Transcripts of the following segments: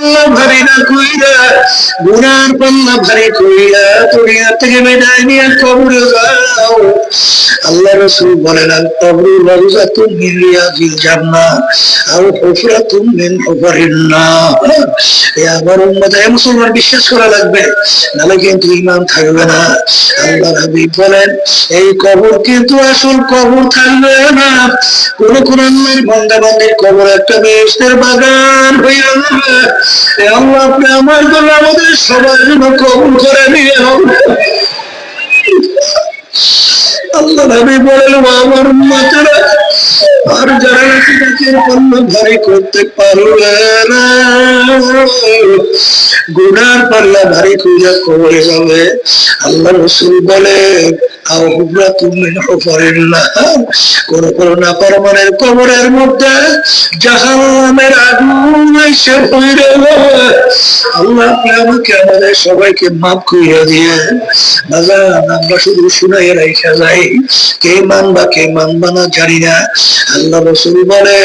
মিন মিন মুসলমান বিশ্বাস করা লাগবে, নাহলে কিন্তু ইমান থাকবে না। আল্লাহ হাবিব বলেন, এই কবর কিন্তু আসল কবর থাকবে না। কোন কোন আল্লাহর বান্দা বান্দির কবর একটা বেহেশতের বাগান হয়ে যাবে। আমার জন্য আমাদের সবার জন্য কবুল করে নিয়ে আল্লাহ নবী বলেন আমার উম্মতেরা আর যারা নাকি ভারী করতে পারবে না, গুনার পাল্লা ভারী কইরা কবরে যাবে। আল্লাহ রসুল বলে আও হুবরা তুমি কোন না পরমানের কবরের মধ্যে জাহান্নামের আগুন এসে হইরে আল্লাহ আপনি আমাকে আমাদের সবাইকে মাফ করিয়া দিয়ে বাজার আমরা শুধু শুনাই রেখে যাই কে মানবা কে মানবা না জানি না, আল্লাহ রসুল বলে,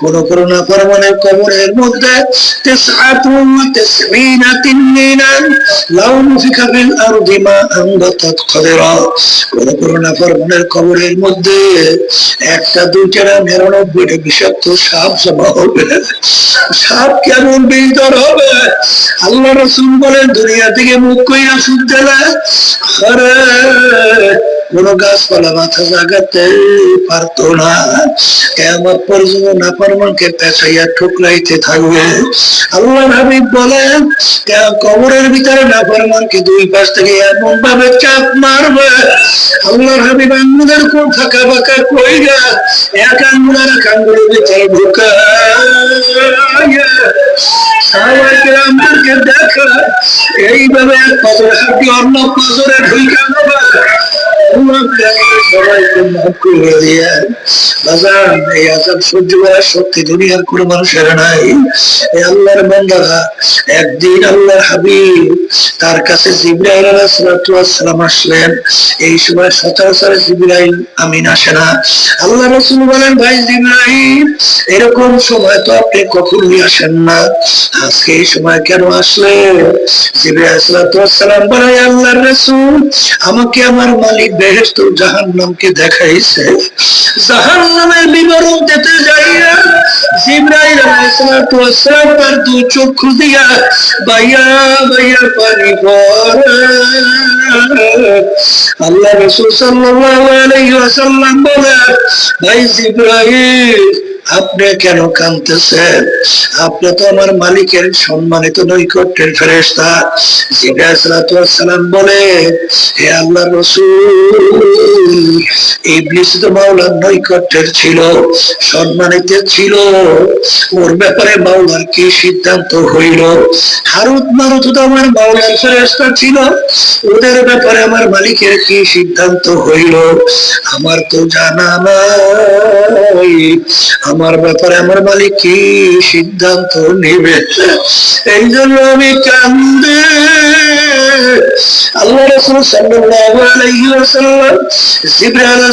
কোন কোন পরমানের কবরের মধ্যে, তেসআতুন তেসঈনা তিন্নিনা লাউ নুফিকা ফিল আরদি মা আনবাতাত কোন করোনা না পরমানের কবরের মধ্যে একটা, দুইটা নিরানব্বইটা বিষাক্ত সাপ জমা হবে। সাপ কেমন বিস্তর হবে? আল্লাহ রসুল বলেন, দুনিয়া থেকে মুখ কইরা শুনতে না। কোন গাছপালা, মাথা জাগাতে পারতো না। কেমন পর্যন্ত না পারমানকে পেঁচাইয়া ঠুকরাইতে থাকবে। আল্লাহ হাবিব বলেন কবরের ভিতরে না পারমানকে দুই পাশ থেকে এমন ভাবে চাপ মারবে। আল্লাহ হাবিব আঙ্গুলের কোন থাকা বাঁকা কইরা এক আঙ্গুল আর এক আঙ্গুলের ভিতরে ঢুকা আমাদেরকে দেখা। এইভাবে এক পাথরে হাঁটি অন্য পাথরে ঢুকা আমিন আসে না আল্লাহ রাসূল বলেন ভাই জিব্রাইল এরকম সময় তো আপনি কখনোই আসেন না আজকে এই সময় কেন আসলে জিব্রাইল সালাম বলে আল্লাহর রাসূল আমাকে আমার মালিক বেহেশত জাহান্নামকে দেখাইছে। জাহান্নামের বিবরণ দিতে যাইয়া জিব্রাইল আলাইহিস সালাম তার দু চক্ষু দিয়া বাইয়া বাইয়া পানি পড়ে আল্লাহ রাসূল সাল্লাল্লাহু আলাইহি ওয়াসাল্লাম বলে ভাই জিব্রাইল আপনি কেন কাঁদতেছেন? আপনি তো আমার মালিকের সম্মানিত নৈকট্যের ফেরেস্তা সালাম বলে, হে আল্লাহ রসুল আমার ওদের ব্যাপারে আমার মালিকের কি সিদ্ধান্ত হইল? আমার তো জানা নাই। আমার ব্যাপারে আমার মালিক কি সিদ্ধান্ত নেবে? এই জন্য আমি কান্দে। আল্লাহ রাসূল সাল্লাল্লাহু আলাইহি ওয়াসাল্লাম জিবরাইল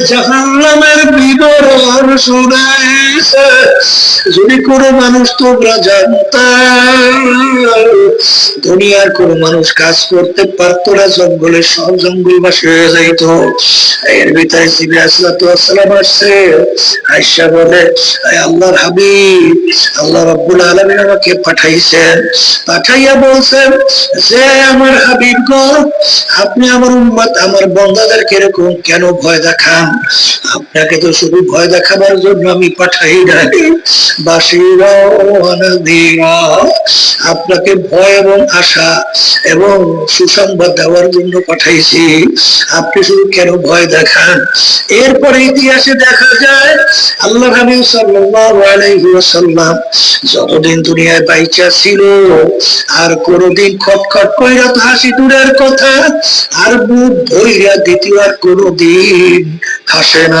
জাহান্নামের বিবরণ শুনাইছে যদি কোনো মানুষ তোমরা জানতা, দুনিয়ার কোনো মানুষ কাজ করতে পারতো না, জঙ্গলে সব জঙ্গলবাসী হয়ে যাইতো। এর ভিতরে জিব্রাইল সালাম আসছে। আয়সা বলে আল্লাহর হাবিব, আল্লাহ রাব্বুল আলামিন আমাকে পাঠাইছেন। পাঠাইয়া বলছেন যে আমার হাবিব গো, আপনি আমার উম্মত, আমার বন্দাদেরকে এরকম কেন ভয় দেখান? Vamos. আপনাকে তো শুধু ভয় দেখাবার জন্য আমি পাঠাই নাই। বাসিরা আপনাকে ভয় এবং আশা এবং সুসংবাদ দেওয়ার জন্য পাঠাইছি। আপনি শুধু কেন ভয় দেখান? এরপরে ইতিহাসে দেখা যায়, আল্লাহ হাবিব সাল্লাল্লাহু আলাইহি ওয়াসাল্লাম যতদিন দুনিয়ায় বাইচা ছিল, আর কোনদিন খটখট কইরা তো হাসি দূরের কথা, আর বুক ভইরা দ্বিতীয় আর কোনদিন হাসে না।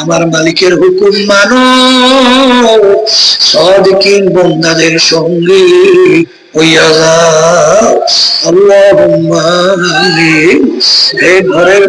আমার মালিকের হুকুম মানো। সদিকিন বন্দাদের সঙ্গে হইয়া যাও। আল্লাহ হে ঘরের